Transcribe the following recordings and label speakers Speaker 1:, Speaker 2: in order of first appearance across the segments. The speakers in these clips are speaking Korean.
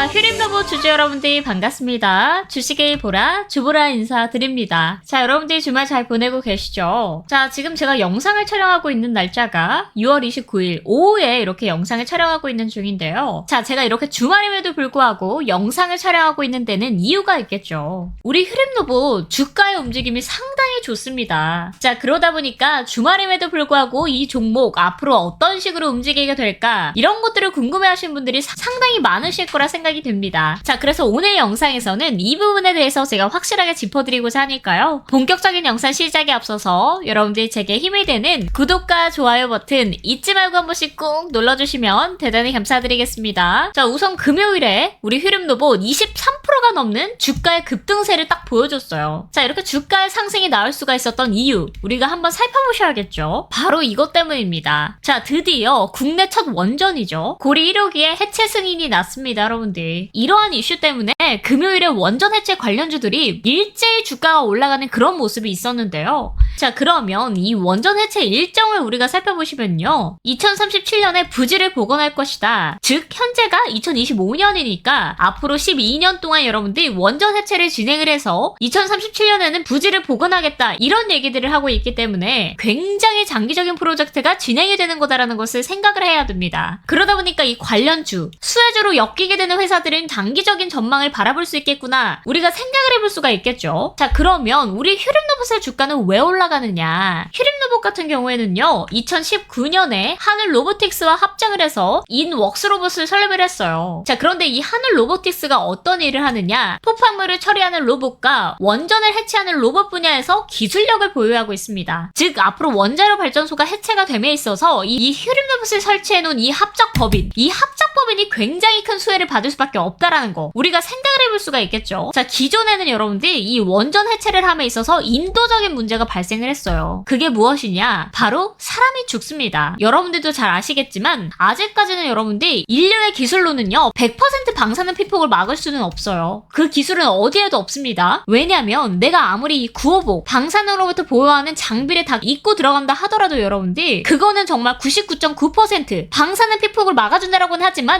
Speaker 1: 자, 휴림러브 주주 여러분들 반갑습니다. 주식의 보라, 주보라 인사드립니다. 자, 여러분들 주말 잘 보내고 계시죠? 자, 지금 제가 영상을 촬영하고 있는 날짜가 6월 29일 오후에 이렇게 영상을 촬영하고 있는 중인데요. 자, 제가 이렇게 주말임에도 불구하고 영상을 촬영하고 있는 데는 이유가 있겠죠. 우리 휴림러브 주가의 움직임이 상당히 좋습니다. 자, 그러다 보니까 주말임에도 불구하고 이 종목 앞으로 어떤 식으로 움직이게 될까? 이런 것들을 궁금해 하시는 분들이 사- 상당히 많으실 거라 생각이 듭니다. 자, 그래서 오늘 영상에서는 이 부분에 대해서 제가 확실하게 짚어드리고자 하니까요. 본격적인 영상 시작에 앞서서 여러분들이 제게 힘이 되는 구독과 좋아요 버튼 잊지 말고 한 번씩 꾹 눌러주시면 대단히 감사드리겠습니다. 자, 우선 금요일에 우리 휴림로봇 23% 가 넘는 주가의 급등세를 딱 보여줬어요. 자, 이렇게 주가의 상승이 나올 수가 있었던 이유, 우리가 한번 살펴보셔야겠죠. 바로 이것 때문입니다. 자, 드디어 국내 첫 원전이죠. 고리 1호기의 해체 승인이 났습니다, 여러분들. 이러한 이슈 때문에 금요일에 원전 해체 관련주들이 일제히 주가가 올라가는 그런 모습이 있었는데요. 자, 그러면 이 원전 해체 일정을 우리가 살펴보시면요. 2037년에 부지를 복원할 것이다. 즉, 현재가 2025년이니까 앞으로 12년 동안 여러분들이 원전 해체를 진행을 해서 2037년에는 부지를 복원하겠다. 이런 얘기들을 하고 있기 때문에 굉장히 장기적인 프로젝트가 진행이 되는 거다라는 것을 생각을 해야 됩니다. 그러다 보니까 이 관련주, 수혜주로 엮이게 되는 회사들은 장기적인 전망을 바라볼 수 있겠구나. 우리가 생각을 해볼 수가 있겠죠. 자, 그러면 우리 휴림로봇의 주가는 왜 올라가느냐? 휴림로봇 같은 경우에는요, 2019년에 하늘 로보틱스와 합작을 해서 인웍스 로봇을 설립을 했어요. 자, 그런데 이 하늘 로보틱스가 어떤 일을 하느냐? 폭발물을 처리하는 로봇과 원전을 해체하는 로봇 분야에서 기술력을 보유하고 있습니다. 즉, 앞으로 원자로 발전소가 해체가 됨에 있어서 이, 이 휴림 로봇을 설치해 놓은 이 합작 법인, 이 합작 법인이 굉장히 큰 수혜를 받을 수밖에 없다라는 거. 우리가 생각을 해볼 수가 있겠죠. 자, 기존에는 여러분들 이 원전 해체를 함에 있어서 인도적인 문제가 발생을 했어요. 그게 무엇이냐? 바로 사람이 죽습니다. 여러분들도 잘 아시겠지만 아직까지는 여러분들 인류의 기술로는요 100% 방사능 피폭을 막을 수는 없어요. 그 기술은 어디에도 없습니다. 왜냐하면 내가 아무리 이 구호복 방사능으로부터 보호하는 장비를 다 입고 들어간다 하더라도 여러분들 그거는 정말 99.9% 방사능 피폭을 막아준다라고는 하지만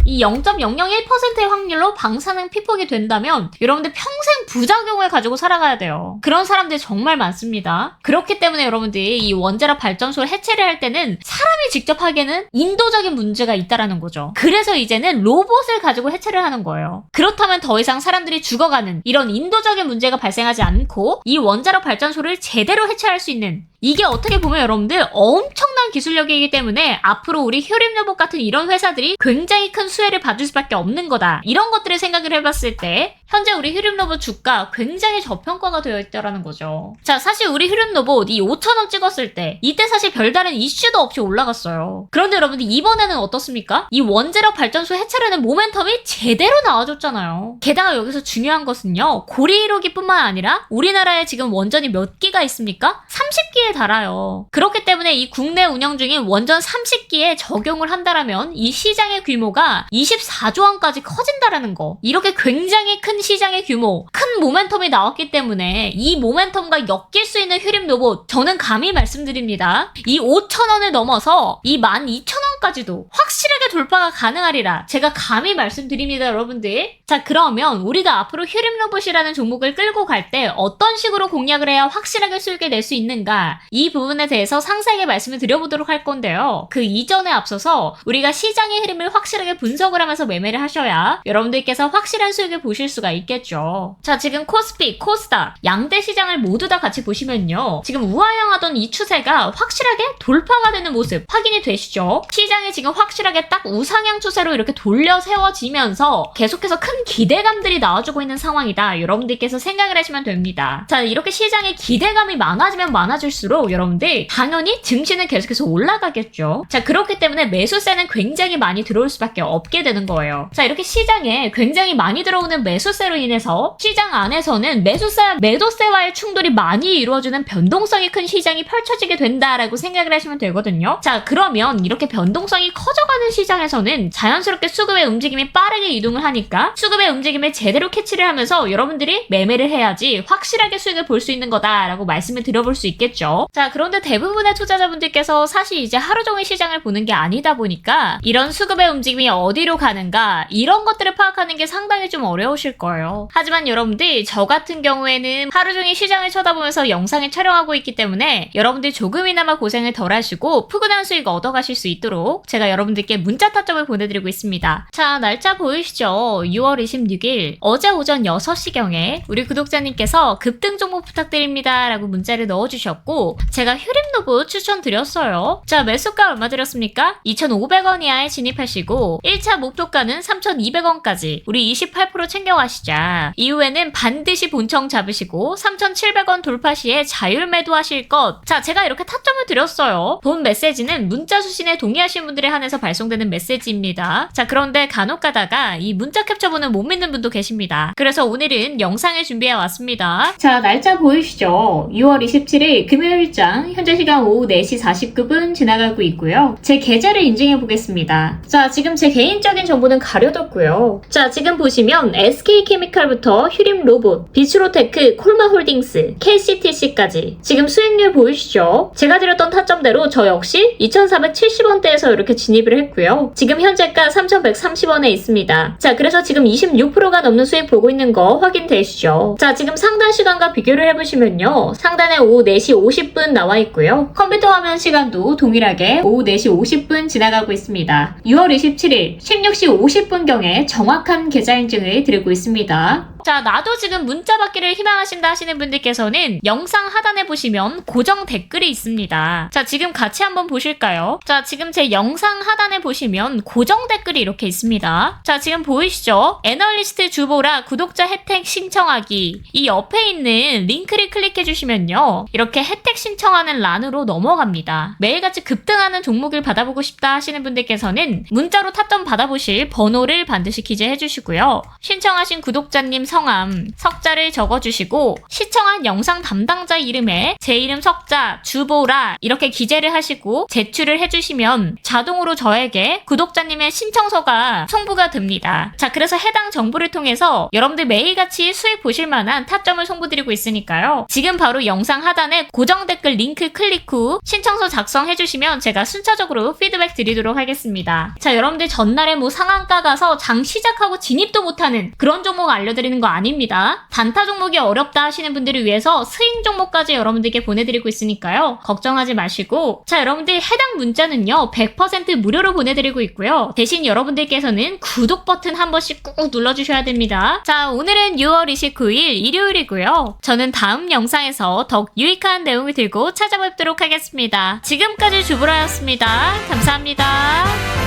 Speaker 1: 이 0.001%의 확률로 방사능 피폭이 된다면 여러분들 평생 부작용을 가지고 살아가야 돼요. 그런 사람들이 정말 많습니다. 그렇기 때문에 여러분들이 이 원자력 발전소를 해체를 할 때는 사람이 직접 하기에는 인도적인 문제가 있다라는 거죠. 그래서 이제는 로봇을 가지고 해체를 하는 거예요. 그렇다면 더 이상 사람들이 죽어가는 이런 인도적인 문제가 발생하지 않고 이 원자력 발전소를 제대로 해체할 수 있는 이게 어떻게 보면 여러분들 엄청난 기술력이기 때문에 앞으로 우리 효림로봇 같은 이런 회사들이 굉장히 큰 수혜를 받을 수밖에 없는 거다. 이런 것들을 생각을 해봤을 때 현재 우리 효림로봇 주가 굉장히 저평가가 되어 있다라는 거죠. 자, 사실 우리 효림로봇 이 5천원 찍었을 때 이때 사실 별다른 이슈도 없이 올라갔어요. 그런데 여러분들 이번에는 어떻습니까? 이 원자력 발전소 해체라는 모멘텀이 제대로 나와줬잖아요. 게다가 여기서 중요한 것은요. 고리 1호기뿐만 아니라 우리나라에 지금 원전이 몇 기가 있습니까? 30기에 달아요. 그렇기 때문에 이 국내 운영 중인 원전 30기에 적용을 한다라면 이 시장의 규모가 24조 원까지 커진다라는 거. 이렇게 굉장히 큰 시장의 규모, 큰 모멘텀이 나왔기 때문에 이 모멘텀과 엮일 수 있는 휴림 로봇 저는 감히 말씀드립니다. 이 5천 원을 넘어서 이 12,000원까지도 확실하게 돌파가 가능하리라 제가 감히 말씀드립니다, 여러분들. 자, 그러면 우리가 앞으로 휴림 로봇이라는 종목을 끌고 갈 때 어떤 식으로 공략을 해야 확실하게 수익을 낼 수 있는가 이 부분에 대해서 상세하게 말씀을 드려보도록 할 건데요. 그 이전에 앞서서 우리가 시장의 흐름을 확실하게 분석을 하면서 매매를 하셔야 여러분들께서 확실한 수익을 보실 수가 있겠죠. 자, 지금 코스피, 코스닥 양대 시장을 모두 다 같이 보시면요. 지금 우하향하던 이 추세가 확실하게 돌파가 되는 모습 확인이 되시죠? 시장이 지금 확실하게 딱 우상향 추세로 이렇게 돌려 세워지면서 계속해서 큰 기대감들이 나와주고 있는 상황이다. 여러분들께서 생각을 하시면 됩니다. 자, 이렇게 시장에 기대감이 많아지면 많아질수록 여러분들 당연히 증시는 계속해서 올라가겠죠. 자, 그렇기 때문에 매수세는 굉장히 많이 들어올 수밖에 없게 되는 거예요. 자, 이렇게 시장에 굉장히 많이 들어오는 매수세 로 인해서 시장 안에서는 매수세와 매도세와의 충돌이 많이 이루어지는 변동성이 큰 시장이 펼쳐지게 된다라고 생각을 하시면 되거든요. 자, 그러면 이렇게 변동 변동성이 커져가는 시장에서는 자연스럽게 수급의 움직임이 빠르게 이동을 하니까 수급의 움직임을 제대로 캐치를 하면서 여러분들이 매매를 해야지 확실하게 수익을 볼 수 있는 거다라고 말씀을 드려볼 수 있겠죠. 자, 그런데 대부분의 투자자분들께서 사실 이제 하루 종일 시장을 보는 게 아니다 보니까 이런 수급의 움직임이 어디로 가는가 이런 것들을 파악하는 게 상당히 좀 어려우실 거예요. 하지만 여러분들 저 같은 경우에는 하루 종일 시장을 쳐다보면서 영상을 촬영하고 있기 때문에 여러분들 조금이나마 고생을 덜 하시고 푸근한 수익 얻어가실 수 있도록 제가 여러분들께 문자 타점을 보내드리고 있습니다. 자, 날짜 보이시죠? 6월 26일 어제 오전 6시경에 우리 구독자님께서 급등 종목 부탁드립니다 라고 문자를 넣어주셨고 제가 휴림노브 추천드렸어요. 자, 매수가 얼마 드렸습니까? 2,500원 이하에 진입하시고 1차 목표가는 3,200원까지 우리 28% 챙겨가시 자. 이후에는 반드시 본청 잡으시고 3,700원 돌파 시에 자율 매도하실 것. 자, 제가 이렇게 타점을 드렸어요. 본 메시지는 문자 수신에 동의하신 분들에 한해서 발송되는 메시지입니다. 자, 그런데 간혹 가다가 이 문자 캡처본을 못 믿는 분도 계십니다. 그래서 오늘은 영상을 준비해 왔습니다. 자, 날짜 보이시죠? 6월 27일 금요일장 현재 시간 오후 4시 49분 지나가고 있고요. 제 계좌를 인증해 보겠습니다. 자, 지금 제 개인적인 정보는 가려뒀고요. 자, 지금 보시면 SK 케미칼부터 휴림 로봇, 비츠로테크, 콜마홀딩스, KCTC까지 지금 수익률 보이시죠? 제가 드렸던 타점대로 저 역시 2,470원대에서 이렇게 진입을 했고요. 지금 현재가 3,130원에 있습니다. 자, 그래서 지금 26%가 넘는 수익 보고 있는 거 확인되시죠? 자, 지금 상단 시간과 비교를 해보시면요. 상단에 오후 4시 50분 나와 있고요. 컴퓨터 화면 시간도 동일하게 오후 4시 50분 지나가고 있습니다. 6월 27일 16시 50분경에 정확한 계좌 인증을 드리고 있습니다. 있습니다. 자, 나도 지금 문자 받기를 희망하신다 하시는 분들께서는 영상 하단에 보시면 고정 댓글이 있습니다. 자, 지금 같이 한번 보실까요? 자, 지금 제 영상 하단에 보시면 고정 댓글이 이렇게 있습니다. 자, 지금 보이시죠? 애널리스트 주보라 구독자 혜택 신청하기. 이 옆에 있는 링크를 클릭해 주시면요. 이렇게 혜택 신청하는 란으로 넘어갑니다. 매일같이 급등하는 종목을 받아보고 싶다 하시는 분들께서는 문자로 타점 받아보실 번호를 반드시 기재해 주시고요. 신청하신 구독자님 성함, 석자를 적어주시고 시청한 영상 담당자 이름에 제 이름 석자, 주보라 이렇게 기재를 하시고 제출을 해주시면 자동으로 저에게 구독자님의 신청서가 송부가 됩니다. 자, 그래서 해당 정보를 통해서 여러분들 매일같이 수익 보실 만한 타점을 송부드리고 있으니까요. 지금 바로 영상 하단에 고정 댓글 링크 클릭 후 신청서 작성해주시면 제가 순차적으로 피드백 드리도록 하겠습니다. 자, 여러분들 전날에 뭐 상한가 가서 장 시작하고 진입도 못하는 그런 종목 알려드리는 거 아닙니다. 단타 종목이 어렵다 하시는 분들을 위해서 스윙 종목까지 여러분들께 보내드리고 있으니까요. 걱정하지 마시고 자 여러분들 해당 문자는요 100% 무료로 보내드리고 있고요. 대신 여러분들께서는 구독 버튼 한 번씩 꾹 눌러주셔야 됩니다. 자 오늘은 6월 29일 일요일이고요. 저는 다음 영상에서 더욱 유익한 내용을 들고 찾아뵙도록 하겠습니다. 지금까지 주브라였습니다. 감사합니다.